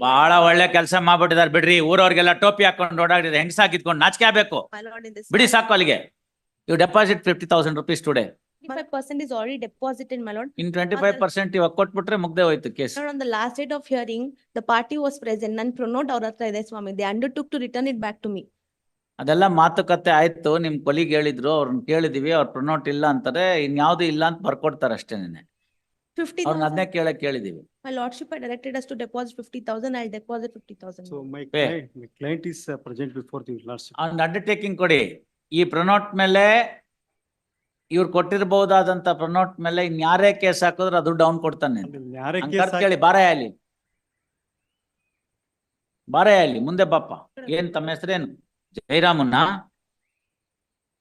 ಬಾಳ ಒಳ್ಳೆ ಕೆಲಸ ಮಾಡ್ಬಿಟ್ಟಿದ್ದಾರೆ ಬಿಡ್ರಿ. ಊರವ್ರಿಗೆಲ್ಲ ಟೋಪಿ ಹಾಕೊಂಡು ಓಡಾಡಿದ್ದಾರೆ ಹೆಂಗ್ ಸಾಕಿತ್ತುಕೊಂಡು ನಾಚ್ಕಬೇಕು ಬಿಡಿ ಸಾಕು. ಅಲ್ಲಿಗೆ. I've deposit 50000 rupees today 5% deposit in in ಮುಗ್ದೇ ಹೋಯ್ತು ಮಾತುಕತೆ ಆಯ್ತು. ನಿಮ್ ಕೊಲಿಗ್ ಹೇಳಿದ್ರು. ಅವ್ರನ್ನ ಕೇಳಿದೀವಿ. ಅವ್ರ ಪ್ರೊನೋಟ್ ಇಲ್ಲ ಅಂತಾರೆ. ಇನ್ನು ಇಲ್ಲ ಅಂತ ಬರ್ಕೊಡ್ತಾರ ಅಷ್ಟೇ ನಿನ್ನೆ. 50000 ಅನ್ನ ನೆನ್ನೆ ಕೇಳಕ್ಕೆ ಕೇಳಿದೀವಿ. My lordship high directed us to deposit 50000 I'll deposit 50000 so my client my client is present before the lordship and undertaking ಕೊಡಿ. ಈ ಪ್ರಣಾಟ್ ಮೇಲೆ ಇವ್ರು ಕೊಟ್ಟಿರೋದಾದಂತ ಪ್ರಣಾಟ್ ಮೇಲೆ ಇನ್ಯಾರೇ ಕೇಸ್ ಹಾಕೋದ್ರು ಅದು ಡೌನ್ ಕೊಡ್ತಾನೆ ಯಾರೆ ಕೇಸ್ ಹಾಕಲಿ ಬಾರೈ ಅಲ್ಲಿ ಬಾರೈ ಅಲ್ಲಿ ಮುಂದೆಪ್ಪಾ ಏನ್ ತಮ್ಮ ಹೆಸರು ಏನು ಜೈರಾಮಣ್ಣ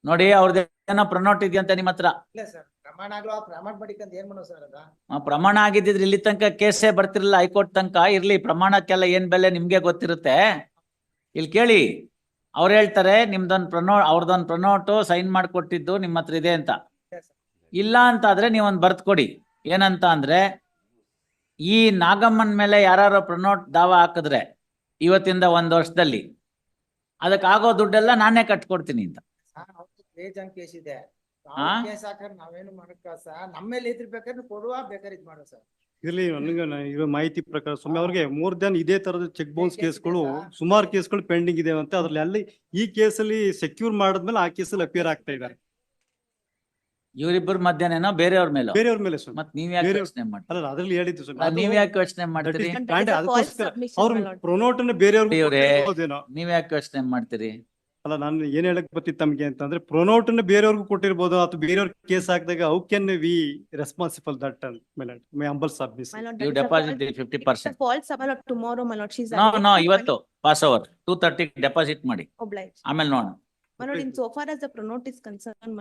ನೋಡಿ ಅವ್ರದ್ದು ಏನೋ ಪ್ರನೋಟ್ ಇದೆಯಂತೆ ನಿಮ್ಮ ಹತ್ರ. ಇಲ್ಲ ಸರ್ ಪ್ರಮಾಣ ಆಗ್ಲೋ ಆ ಪ್ರಮಾಣ ಮಾಡಿಕಂತ ಏನ್ ಮಾಡೋ ಸರ್ ಅದ? ಆ, ಪ್ರಮಾಣ ಆಗಿದ್ದಿದ್ರೆ ಇಲ್ಲಿ ತನಕ ಕೇಸೇ ಬರ್ತಿರ್ಲಿಲ್ಲ ಹೈಕೋರ್ಟ್ ತನಕ. ಇರ್ಲಿ ಪ್ರಮಾಣಕ್ಕೆಲ್ಲ ಏನ್ ಬೆಲೆ ನಿಮ್ಗೆ ಗೊತ್ತಿರುತ್ತೆ? ಇಲ್ಲಿ ಕೇಳಿ. ಅವ್ರು ಹೇಳ್ತಾರೆ ನಿಮ್ದೊಂದ್ ಪ್ರನೋ ಅವ್ರದೊಂದ್ ಪ್ರನೋಟು ಸೈನ್ ಮಾಡ್ಕೊಟ್ಟಿದ್ದು ನಿಮ್ಮ ಹತ್ರ ಇದೆ ಅಂತ. ಇಲ್ಲ ಅಂತ ಆದ್ರೆ ನೀವೊಂದ್ ಬರ್ತ್ ಕೊಡಿ. ಏನಂತ ಅಂದ್ರೆ ಈ ನಾಗಮ್ಮನ್ ಮೇಲೆ ಯಾರು ಪ್ರನೋಟ್ ದಾವ ಹಾಕಿದ್ರೆ ಇವತ್ತಿಂದ ಒಂದ್ ವರ್ಷದಲ್ಲಿ ಅದಕ್ಕಾಗೋ ದುಡ್ಡೆಲ್ಲ ನಾನೇ ಕಟ್ಕೊಡ್ತೀನಿ ಅಂತ. ಬೇಜಾನ್ ಕೇಸ್ ಇದೆ ಹಾ? ಕೇಸ್ ಹಾಕರ್ ನಾವೇನು ಮಾಡಕ್ಕ ಸರ್ ನಮ್ಮ ಮೇಲೆ ಇದ್ರ ಬೇಕಾದ್ರೆ ಕೊಡುವ ಬೇಕಾದ್ರೆ ಇದ್ ಮಾಡೋ ಸರ್ ಇರ್ಲಿ ನನಗೆ ನ- ಇರೋ ಮಾಹಿತಿ ಪ್ರಕಾರ ಸ್ವಾಮಿ ಅವ್ರಿಗೆ ಮೋರ್ ದನ್ ಇದೇ ತರದ ಚೆಕ್ ಬೌನ್ಸ್ case ಇದೆ ಕೇಸ್ಗಳು. ಸುಮಾರು ಕೇಸ್ಗಳು ಪೆಂಡಿಂಗ್ ಇದೆ ಅಂತ ಅದ್ರಲ್ಲಿ ಅಲ್ಲಿ ಈ ಕೇಸಲ್ಲಿ ಸೆಕ್ಯೂರ್ ಮಾಡಿದ್ಮೇಲೆ ಆ ಕೇಸಲ್ಲಿ ಅಪಿಯರ್ ಆಗ್ತಾ ಇದ್ದಾರೆ ಇವ್ರಿಬ್ಬರ ಮಧ್ಯಾಹ್ನ ಬೇರೆಯವ್ರ ಮೇಲೆ ಬೇರೆಯವ್ರ ಮೇಲೆ ಸರ್ ಮತ್ತೆ ನೀವ್ ಯಾಕೆ ಬೇರೆಯವ್ರ್- ಯೋಚನೆ ಮಾಡಿ ಅಲ್ಲ ಅದ್ರಲ್ಲಿ ಹೇಳಿದ್ದು ಸ್ವಾಮಿ ಅಲ್ಲ, ನೀವ್ ಯಾಕೆ ಯೋಚನೆ ಮಾಡ್ತೀರಿ is- And that is ಕಾಂಡೆ a false ಅದಕ್ಕೋಸ್ಕರ submission, ಅವ್ರ my lord. ಪ್ರೊನೋಟ್ ಅನ್ನ ಬೇರೆಯವ್ರಿಗೆ. ಕೊಟ್ಟಿರ್ಬೋದೇನೋ. ನೀವ್ ಯಾಕೆ ಯೋಚನೆ ಮಾಡ್ತೀರಿ ಅಲ್ಲ ನಾನು ಏನ್ ಹೇಳಕ್ ಬರ್ತಿತ್ತು ತಮಗೆ ಅಂತಂದ್ರೆ ಪ್ರೊನೌಟ್ ಅನ್ನ ಬೇರೆಯವ್ರಿಗೂ ಕೊಟ್ಟಿರ್ಬೋದು ಅಥವಾ ಬೇರೆಯವ್ರ ಕೇಸ್ ಹಾಕಿದಾಗ how can we responsible that my lord my humble submission you deposit the 50% percent tomorrow no no ಇವತ್ತು ಪಾಸ್ ಓವರ್ 230 ಡೆಪಾಸಿಟ್ ಮಾಡಿ. ಒಬ್ಲೈಜ್ ಆಮೇಲೆ ನೋಡೋಣ. In so far as the pronote is concern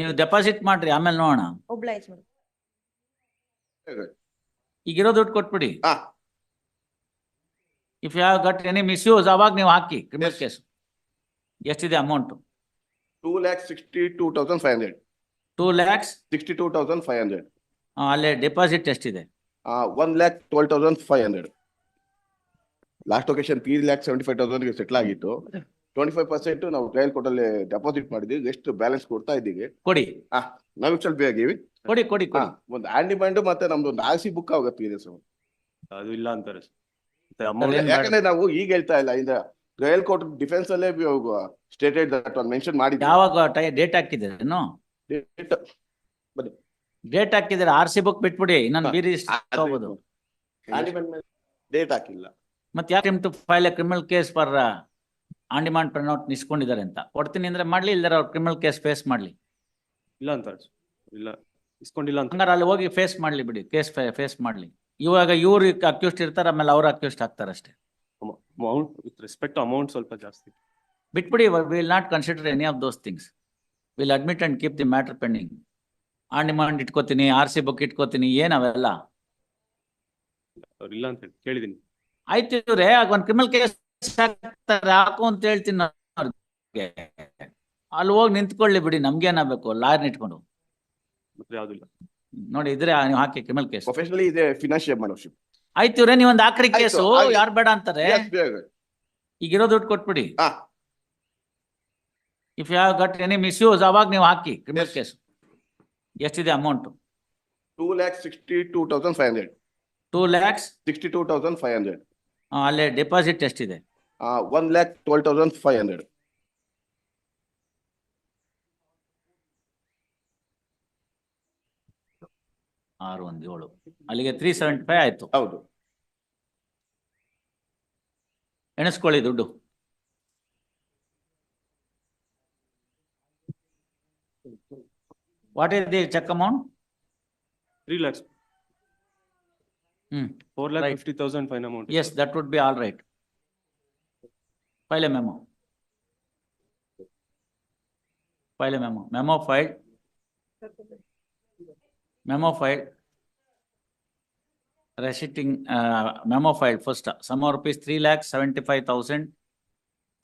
ನೀವು ಡೆಪಾಸಿಟ್ ಮಾಡ್ರಿ ಆಮೇಲೆ ನೋಡೋಣ. ಈಗ ಇರೋ ದುಡ್ಡು ಕೊಟ್ಬಿಡಿ. If you have got any misuse ಅವಾಗ ನೀವು ಹಾಕಿ ಕ್ರಿಮಿನಲ್ ಕೇಸ್ ಎಷ್ಟಿದೆ amount two lakh sixty two thousand five hundred two lakhs sixty two thousand five hundred ಅಲ್ಲೇ ಡೆಪಾಸಿಟ್ ಎಷ್ಟಿದೆ one lakh twelve thousand five hundred last occasion three lakh seventy five ತೌಸಂಡ್ಗೆ settle ಆಗಿತ್ತು. Twenty five percent ನಾವು trial ಕೋರ್ಟಲ್ಲಿ deposit ಮಾಡಿದ್ವಿ ಎಷ್ಟು balance ಕೊಡ್ತಾ ಇದ್ದೀವಿ. ಕೊಡಿ. ನಾವು ಸ್ವಲ್ಪ ಆಗಿವಿ. ಕೊಡಿ ಕೊಡಿ ಕೊಡಿ. ಒಂದು ಆ್ಯಂಡ್ ಡಿಮ್ಯಾಂಡ್ ಮತ್ತೆ ನಮ್ದು ಒಂದು ಆರ್ ಸಿ ಬುಕ್ ಆಗುತ್ತೆ ಇದೆ ಸರ್ ಅದು ಇಲ್ಲ ಅಂತಾರೆ. ಅಮೌಂಟ್ ಯಾಕಂದ್ರೆ ನಾವು ಈಗ ಹೇಳ್ತಾ ಇಲ್ಲ ಇಂದ ಕೋರ್ಟ್ ಡಿಫೆನ್ಸ್ ಅಲ್ಲೇ ಸ್ಟೇಟೆಡ್ ದಟ್ ಒಂದು ಮೆನ್ಷನ್ ಯಾವಾಗ ಡೇಟ್ ಹಾಕಿದ್ದೀರೇನು ಡೇಟ್ ಹಾಕಿದ್ರೆ ಆರ್ ಸಿ ಬುಕ್ ಬಿಟ್ಬಿಡಿ ಇನ್ನೊಂದು ಹಾ. ಬೀರಿ ಡೇಟ್ ಹಾಕಿಲ್ಲ. ಮತ್ತೆ ಯಾಕೆ to file a criminal case for on demand pronote ನಿಸ್ಕೊಂಡಿದ್ದಾರೆ ಅಂತ? ಕೊಡ್ತೀನಿ ಅಂದ್ರೆ ಮಾಡ್ಲಿ ಇಲ್ದಾರ ಅವ್ರು ಕ್ರಿಮಿನಲ್ ಕೇಸ್ ಫೇಸ್ ಮಾಡ್ಲಿ. ಇಲ್ಲ ಅಂತ ಇಲ್ಲ ಇಸ್ಕೊಂಡಿಲ್ಲ ಅಂತ. ಹಂಗಾರೆ ಅಲ್ಲಿ ಹೋಗಿ ಫೇಸ್ ಮಾಡ್ಲಿ ಬಿಡಿ ಕೇಸ್ ಫೇಸ್ ಮಾಡ್ಲಿ. ಇವಾಗ ಇವ್ರು ಅಕ್ಯೂಸ್ಟ್ ಇರ್ತಾರೆ ಆಮೇಲೆ ಅವ್ರು ಅಕ್ಯೂಸ್ಟ್ ಆಗ್ತಾರೆ ಅಷ್ಟೇ ಅಮೌಂಟ್ ವಿತ್ ರೆಸ್ಪೆಕ್ಟ್ ಅಮೌಂಟ್ ಸ್ವಲ್ಪ ಜಾಸ್ತಿ. ಬಿಟ್ಬಿಡಿ will not consider any of those things will admit and keep the matter pending on demand ಇಟ್ಕೋತೀನಿ R C book ಇಟ್ಕೋತೀನಿ ಏನ್ ಅವೆಲ್ಲ? ಅವ್ರು ಇಲ್ಲ ಅಂತ ಹೇಳಿ ಕೇಳಿದೀನಿ. ಆಯ್ತು ಇವ್ರೆ ಆಗ ಒಂದ್ ಕ್ರಿಮಿನಲ್ ಕೇಸ್ ಹಾಕ್ತಾರೆ ಹಾಕು ಅಂತ ಹೇಳ್ತೀನಿ ನಾನು ಅವ್ರಿಗೆ. ಅಲ್ಲಿ ಹೋಗಿ ನಿಂತ್ಕೊಳ್ಳಿ ಬಿಡಿ ನಮ್ಗೇನಾಗಬೇಕು ಲಾಯರ್ನ ಇಟ್ಕೊಂಡು. ಮತ್ತೆ ಯಾವ್ದಿಲ್ಲ ನೋಡಿ ಇದ್ರೆ ನೀವು ಹಾಕಿ ಕ್ರಿಮಿನಲ್ ಕೇಸ್ ಪ್ರೊಫೆಷನಲಿ ಇದೆ ಫಿನಾನ್ಷಿಯಲ್ ಮೆಂಬರ್ಶಿಪ್ ಆಯ್ತು ಇವ್ರೆ ನೀವ್ ಒಂದ್ ಆಕ್ರಿ ಕೇಸು. ಯಾರು ಬೇಡ ಅಂತಾರೆ? ಈಗಿರೋ ದುಡ್ಡು ಕೊಟ್ಬಿಡಿ. ಹಾ. ಇಫ್ ಯಾವ ಗಟ್ ಎನಿ ಮಿಸ್ಯೂಸ್ ಅವಾಗ ನೀವು ಹಾಕಿ ಕ್ರಿಮಿನಲ್ Yes. ಕೇಸ್ ಎಷ್ಟಿದೆ amount two lakh sixty two thousand five hundred two lakhs sixty two thousand five hundred ಅಲ್ಲೇ ಡೆಪಾಸಿಟ್ ಎಷ್ಟಿದೆ? One lakh twelve thousand five hundred ಆರು ಒಂದು ಏಳು. ಅಲ್ಲಿಗೆ ತ್ರೀ ಸೆವೆಂಟಿ ಫೈವ್ ಆಯ್ತು. ಹೌದು. ಎಣಿಸ್ಕೊಳ್ಳಿ ದುಡ್ಡು. What is the cheque amount three lakhs hmm four lakh. Fifty thousand fine amount Yes, that would be all right file a memo file a memo memo filed. Memo file, Receipting, uh, memo file first, sum of rupees three lakh seventy-five thousand.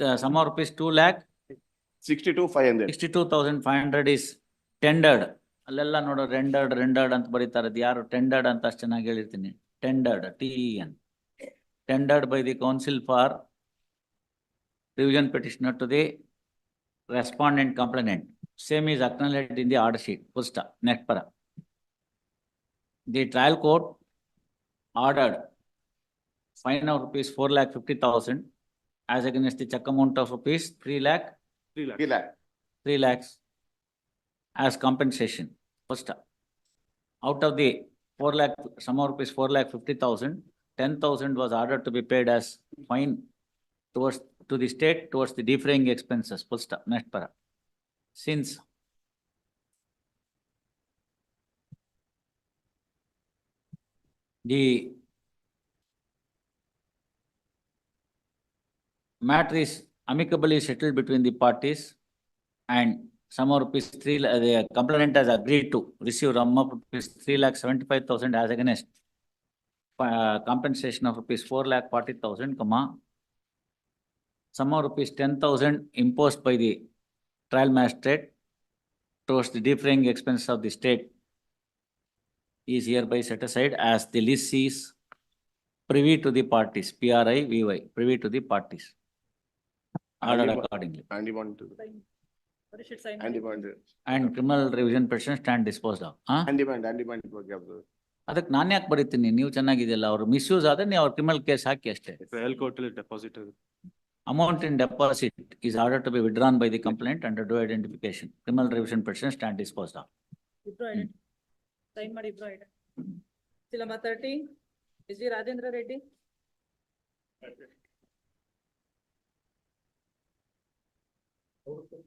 Uh, sum of rupees two lakh sixty two five hundred is tendered. ಅಲ್ಲೆಲ್ಲ ನೋಡು rendered rendered ಅಂತ ಬರೀತಾರೆ ಅದು ಯಾರು tendered ಅಂತ ಅಷ್ಟು ಚೆನ್ನಾಗಿ ಹೇಳಿರ್ತೀನಿ tendered T N tendered by the council for revision petitioner to the respondent complainant. Same is acknowledged in the order sheet. Full stop. Next para. The trial court ordered fine of rupees four lakh fifty thousand as against the check amount of rupees three lakh, Three lakh. Three lakh. three lakhs as compensation. First, out of the four lakh, sum of rupees four lakh fifty thousand, ten thousand was ordered to be paid as fine towards, to the state towards the defraying expenses. Full stop. Next para. Since the matter is amicably settled between the parties and some of rupees three, la- the complainant has agreed to receive sum rupees three lakh seventy-five thousand as against uh, compensation of rupees four lakh forty thousand, comma, sum of rupees ten thousand imposed by the trial magistrate towards the defraying expense of the state is hereby set aside as the list is privy to the parties, P R I V Y, privy to the parties. Ordered Andy- accordingly. Andy want to, Andy want, And criminal revision petition stand disposed of. ಆ? Andy want, Andy want ಬಗ್ಗೆ ಅದು. ಅದಕ್ಕೆ ನಾನು ಯಾಕೆ ಬರೀತೀನಿ ನೀವು ಚೆನ್ನಾಗಿದೆಯಲ್ಲ ಅವ್ರು misuse ಆದ್ರೆ ನೀವು ಅವ್ರ ಕ್ರಿಮಿನಲ್ ಕೇಸ್ ಹಾಕಿ ಅಷ್ಟೇ ಟ್ರಯಲ್ ಕೋರ್ಟ್ ಅಲ್ಲಿ deposit amount in deposit is ordered to be withdrawn by the complaint under due identification. Criminal revision petition stand disposed of. ಇಬ್ರು ಐಡೆಂಟ್ sign ಮಾಡಿ ಇಬ್ರು identify ಸಿಲಂಬ thirty S G Rajendra Reddy. ಹೌದು.